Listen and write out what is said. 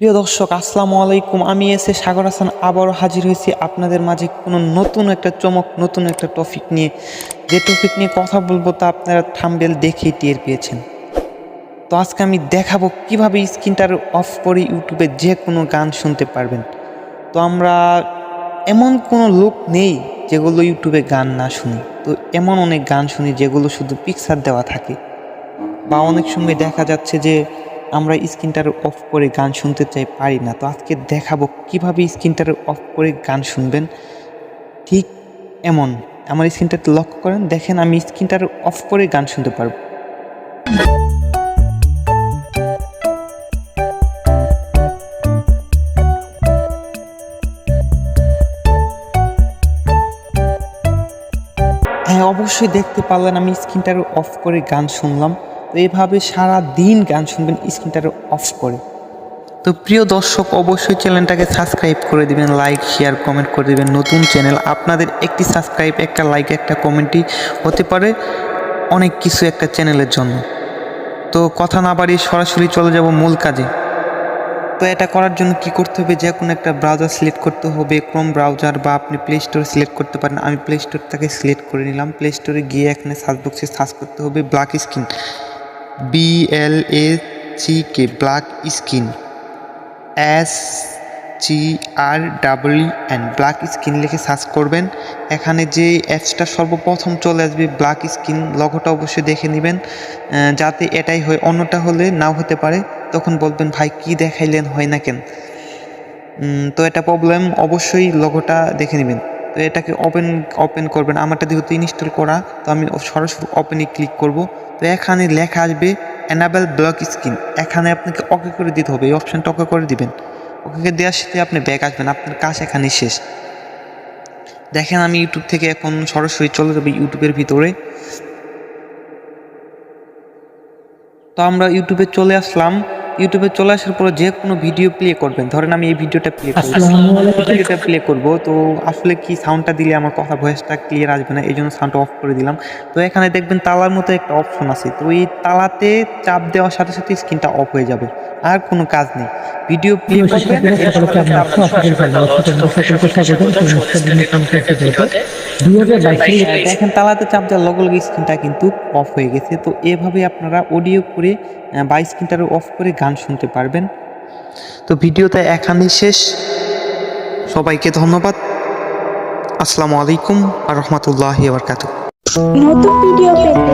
প্রিয় দর্শক, আসসালামু আলাইকুম। আমি এসে সাগর হাসান, আবারও হাজির হয়েছি আপনাদের মাঝে কোনো নতুন একটা চমক, নতুন একটা টপিক নিয়ে। যে টপিক নিয়ে কথা বলব তা আপনারা থাম্বেল দেখেই টের পেয়েছেন। তো আজকে আমি দেখাবো কীভাবে স্ক্রিনটার অফ করে ইউটিউবে যে কোনো গান শুনতে পারবেন। তো আমরা এমন কোনো লোক নেই যেগুলো ইউটিউবে গান না শুনি। তো এমন অনেক গান শুনি যেগুলো শুধু পিকচার দেওয়া থাকে। বা অনেক সময় দেখা যাচ্ছে যে আমরা স্ক্রিনটার অফ করে গান শুনতে চাই, পারি না। তো আজকে দেখাবো কীভাবে স্ক্রিনটার অফ করে গান শুনবেন। ঠিক এমন। আমার স্ক্রিনটাতে লক্ষ্য করেন, দেখেন আমি স্ক্রিনটার অফ করে গান শুনতে পারব। হ্যাঁ অবশ্যই দেখতে পারলেন আমি স্ক্রিনটার অফ করে গান শুনলাম। তো এভাবে সারা দিন গান শুনবেন স্ক্রিনটার অফ করে। তো প্রিয় দর্শক, অবশ্যই চ্যানেলটাকে সাবস্ক্রাইব করে দিবেন লাইক শেয়ার কমেন্ট করে দিবেন। নতুন চ্যানেল, আপনাদের একটি সাবস্ক্রাইব একটা লাইক একটা কমেন্টই হতে পারে অনেক কিছু একটা চ্যানেলের জন্য। তো কথা না বাড়িয়ে সরাসরি চলে যাব মূল কাজে। তো এটা করার জন্য কি করতে হবে? যে কোনো একটা ব্রাউজার সিলেক্ট করতে হবে। ক্রোম ব্রাউজার বা আপনি প্লে স্টোর সিলেক্ট করতে পারেন। আমি প্লে স্টোর থেকে সিলেক্ট করে নিলাম। প্লে স্টোরে গিয়ে এখানে সার্চ বক্সে সার্চ করতে হবে। Black screen B L A C K black screen S G R double and black skin লিখে সার্চ করবেন। এখানে যে অ্যাপসটা সর্বপ্রথম চলে আসবে ব্ল্যাক স্কিন লগোটা অবশ্যই দেখে নেবেন। যাতে এটাই হয়, অন্যটা হলে নাও হতে পারে। তখন বলবেন, ভাই, কি দেখাইলেন, হয় না কেন? তো এটা প্রবলেম অবশ্যই লগোটা দেখে নেবেন। তো এটাকে ওপেন ওপেন করবেন। আমারটা যেহেতু ইনস্টল করা, তো আমি সরাসরি ওপেনে ক্লিক করব। তো এখানে লেখা আসবে অ্যানাবেল ব্লক স্ক্রিন এখানে আপনাকে ওকে করে দিতে হবে। এই অপশানটা ওকে করে দিবেন। ওকে দেওয়ার সাথে আপনি ব্যাক আসবেন। আপনার কাজ এখানেই শেষ। দেখেন, আমি ইউটিউব থেকে এখন সরাসরি চলে যাবে ইউটিউবের ভিতরে। তো আমরা ইউটিউবে চলে আসলাম। ইউটিউবে চলে আসার পরে যে কোনো ভিডিও প্লে করবেন ধরেন আমি এই ভিডিওটা প্লে করব ভিডিওটা প্লে করব তো আসলে কি সাউন্ডটা দিলে আমার কথা ভয়েসটা ক্লিয়ার আসবে না এই জন্য সাউন্ডটা অফ করে দিলাম তো এখানে দেখবেন তালার মতো একটা অপশন আছে তো এই তালাতে চাপ দেওয়ার সাথে সাথে স্ক্রিনটা অফ হয়ে যাবে আর কোনো কাজ নেই ভিডিও প্লে করবেন দেখেন তালাতে চাপ দেওয়ার লগে লগে স্ক্রিনটা কিন্তু অফ হয়ে গেছে। তো এভাবে আপনারা অডিও করে বা স্ক্রিনটারে অফ করে গান শুনতে পারবেন। তো ভিডিওটা এখানেই শেষ। সবাইকে ধন্যবাদ। আসসালামু আলাইকুম আর রহমতুল্লাহি আবরকাতুহ নতুন ভিডিও পেতে